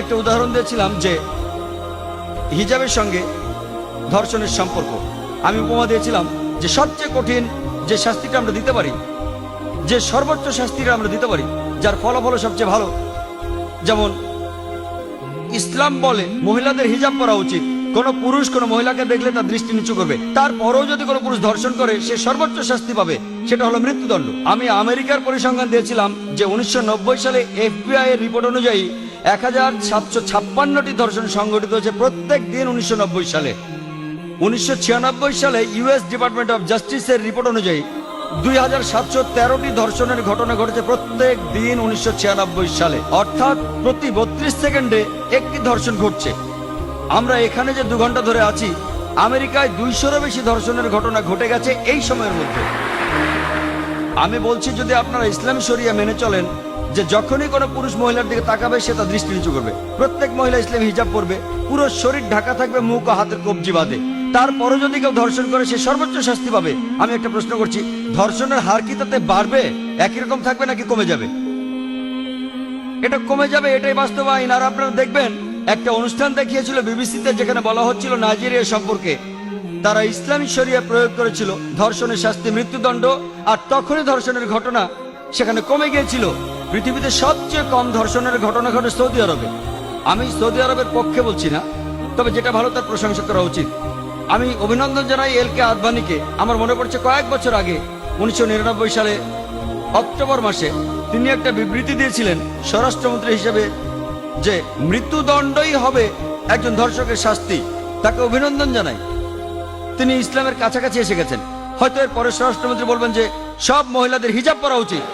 একটা উদাহরণ দিয়েছিলাম যে হিজাবের সঙ্গে ধর্ষণের সম্পর্ক। আমি উপমা দিয়েছিলাম যে সবচেয়ে কঠিন যে শাস্তিটা আমরা দিতে পারি, যে সর্বোচ্চ শাস্তিটা আমরা দিতে পারি, যার ফলাফল সবচেয়ে ভালো, যেমন ইসলাম বলে মহিলাদের হিজাব করা উচিত। কোন পুরুষ কোন মহিলাকে দেখলে তার দৃষ্টি নিচু করবে। তারপরেও যদি কোনো পুরুষ ধর্ষণ করে, সে সর্বোচ্চ শাস্তি পাবে। সেটা হলো মৃত্যুদণ্ড। আমি আমেরিকার পরিসংখ্যান দিয়েছিলাম যে উনিশশো নব্বই সালে এফবিআই এর রিপোর্ট অনুযায়ী এক হাজার সাতশো ছাপ্পান্নটি ধর্ষণ সংঘটিত হয়েছে প্রত্যেক দিন উনিশশো নব্বই সালে। উনিশশো ছিয়ানব্বই সালে ইউএস ডিপার্টমেন্ট অফ জাস্টিসের রিপোর্ট অনুযায়ী দুই হাজার সাতশো তেরোটি ধর্ষণের ঘটনা ঘটেছে প্রত্যেক দিন উনিশশো ছিয়ানব্বই সালে। অর্থাৎ প্রতি বত্রিশ সেকেন্ডে একটি ধর্ষণ ঘটছে। আমরা এখানে যে দু ঘণ্টা ধরে আছি, আমেরিকায় দুইশোরও বেশি ধর্ষণের ঘটনা ঘটে গেছে এই সময়ের মধ্যে। আমি বলছি, যদি আপনারা ইসলাম শরিয়া মেনে চলেন যে যখনই কোনো পুরুষ মহিলার দিকে তাকাবে, সে তার দৃষ্টি নিচু করবে। প্রত্যেক মহিলা ইসলাম হিজাব পরবে। পুরো শরীর ঢাকা থাকবে, মুখ ও হাতের কবজি বাঁধে। তারপরও যদি কেউ ধর্ষণ করে, সে সর্বোচ্চ শাস্তি পাবে। আমি একটা প্রশ্ন করছি, ধর্ষণের হার কি তাতে বাড়বে? একই রকম থাকবে নাকি কমে যাবে? এটা কমে যাবে, এটাই বাস্তবায়ন। আর আপনারা দেখবেন, একটা অনুষ্ঠান দেখিয়েছিল বিবিসিতে, যেখানে বলা হচ্ছিল নাইজেরিয়া সম্পর্কে। তারা ইসলামী শরিয়া প্রয়োগ করেছিল, ধর্ষণের শাস্তি, মৃত্যুদণ্ড, আর তখনই ধর্ষণের ঘটনা সেখানে কমে গিয়েছিল। পৃথিবীতে সবচেয়ে কম ধর্ষণের ঘটনা ঘটে সৌদি আরবে। আমি সৌদি আরবের পক্ষে বলছি না, তবে যেটা ভালো তার প্রশংসা করা উচিত। আমি অভিনন্দন জানাই এল কে আদবানিকে আমার মনে পড়ছে কয়েক বছর আগে, উনিশশো নিরানব্বই সালে, অক্টোবর মাসে, তিনি একটা বিবৃতি দিয়েছিলেন স্বরাষ্ট্রমন্ত্রী হিসেবে যে মৃত্যুদণ্ডই হবে একজন ধর্ষকের শাস্তি। তাকে অভিনন্দন জানাই। তিনি ইসলামের কাছাকাছি এসে গেছেন। হয়তো এর পরে স্বরাষ্ট্রমন্ত্রী বলবেন যে, সব মহিলাদের হিজাব পরা উচিত।